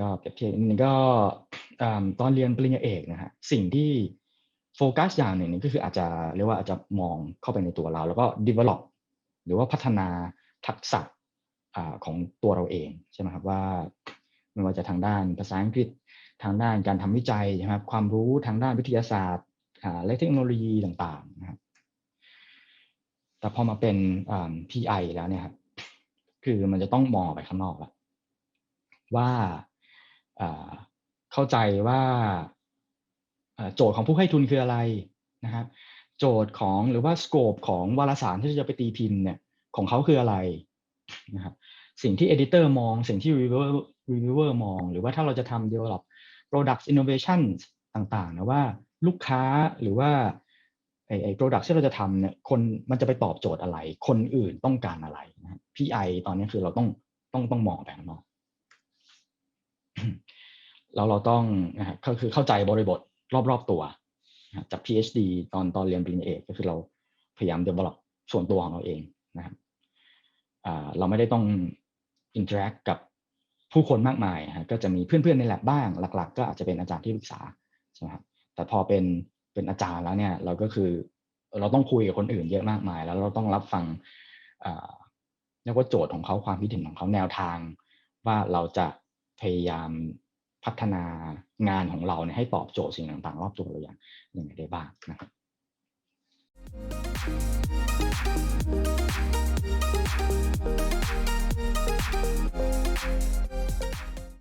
ก็เปรียบเทียบนิดนึงก็ตอนเรียนปริญญาเอกนะฮะสิ่งที่โฟกัสอย่างหนึ่งก็คืออาจจะเรียกว่าอาจจะมองเข้าไปในตัวเรา แล้วก็ develop หรือว่าพัฒนาทักษะของตัวเราเองใช่ไหมครับว่าไม่ว่าจะทางด้านภาษาอังกฤษทางด้านการทำวิจัยใช่ไหมครับความรู้ทางด้านวิทยาศาสตร์และเทคโนโลยีต่างๆนะครับแต่พอมาเป็นอ่า PI แล้วเนี่ยครับคือมันจะต้องมองไปข้างนอกล้วว่าอ่า เข้าใจว่าโจทย์ของผู้ให้ทุนคืออะไรนะครับ โจทย์ของหรือว่าสโคปของวารสารที่จะไปตีพิมพ์เนี่ยของเขาคืออะไรนะครับสิ่งที่ editor มองสิ่งที่ reviewer reviewer มอง หรือว่าถ้าเราจะทำ develop product innovation ต่างๆนะว่าลูกค้าหรือว่าไอ้ไอ้ product ที่เราจะทำเนี่ยคนมันจะไปตอบโจทย์อะไร คนอื่นต้องการอะไรนะ PI ตอนนี้คือเราต้องต้องต้องมองไปข้างนอก แล้วเราต้องนะครับก็คือเข้าใจบริบทรอบๆตัวจับจาก PhD ตอนตอนเรียนปริญญาเอกก็คือเราพยายาม develop ส่วนตัวของเราเองนะครับเราไม่ได้ต้อง interact กับผู้คนมากมายฮะก็จะมีเพื่อนๆในแลบบ้างหลัก ๆ ก็อาจจะเป็นอาจารย์ที่ปรึกษาใช่ไหมครับแต่พอเป็นเป็นอาจารย์แล้วเนี่ยเราก็คือเราต้องคุยกับคนอื่นเยอะมากมาย แล้วเราต้องรับฟังอ่าเรียกว่าโจทย์ของเขาความคิดเห็นของเขาแนวทาง ว่าเราจะพยายาม พัฒนางานของเราเนี่ยให้ตอบโจทย์สิ่งต่างๆ รอบตัวเราอย่างยังไงได้บ้างนะครับ